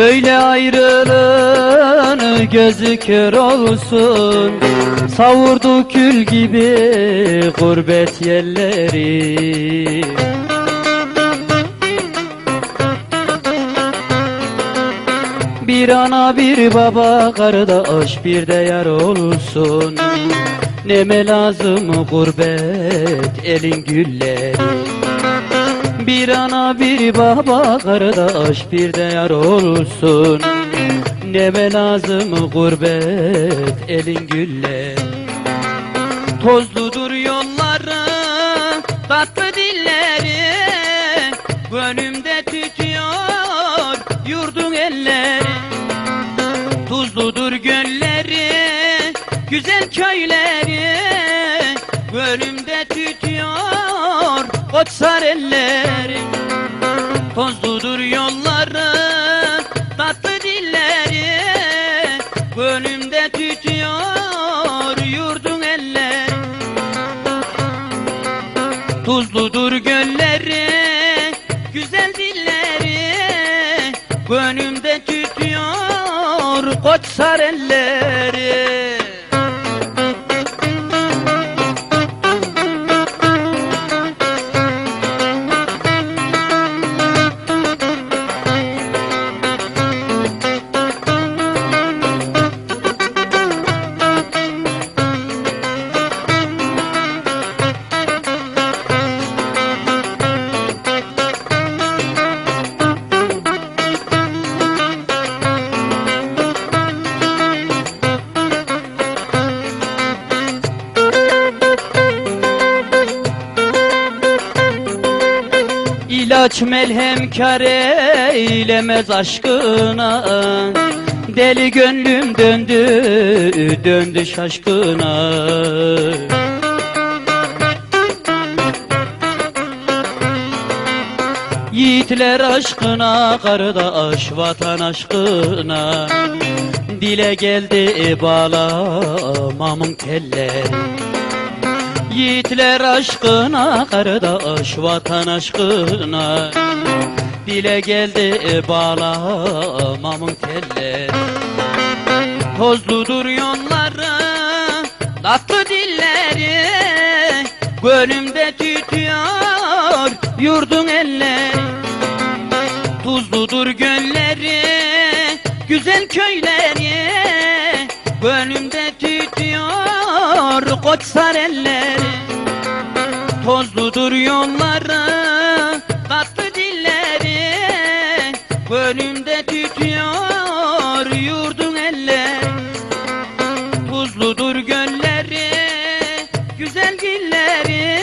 Böyle ayrılığın gözü kör olsun. Savurdu kül gibi gurbet yerleri. Bir ana bir baba kardeş bir de yar olsun. Neme lazım gurbet elin gülleri Bir ana bir baba kardeş bir de yar olsun. Neme lazım gurbet elin gülleri Tozludur yolları, tatlı dilleri Gönlümde tütüyor yurdun elleri. Tuzludur gölleri, güzel köyleri Gönlümde tütüyor koçsar elleri Tozludur yolları, tatlı dilleri. Gönlümde tütüyor yurdun elleri. Tuzludur gölleri, güzel dilleri. Gönlümde tütüyor koçsar elleri İlaç melhem kar eylemez aşkına. Deli gönlüm döndü, döndü şaşkına. Yiğitler aşkına, kardeş vatan aşkına. Dile geldi bağlamamın telleri Yiğitler aşkına, kardeş vatan aşkına. Dile geldi bağlamamın telleri Tozludur yolları, tatlı dilleri. Gönlümde tütüyor yurdun elleri. Tuzludur gölleri, güzel köyleri. Gönlümde tütüyor koçsar elleri Tozludur yolları, tatlı dilleri. Gönlümde tütüyor yurdun elleri Tuzludur gölleri, güzel dilleri.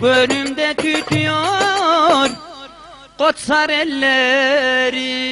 Gönlümde tütüyor koçsar elleri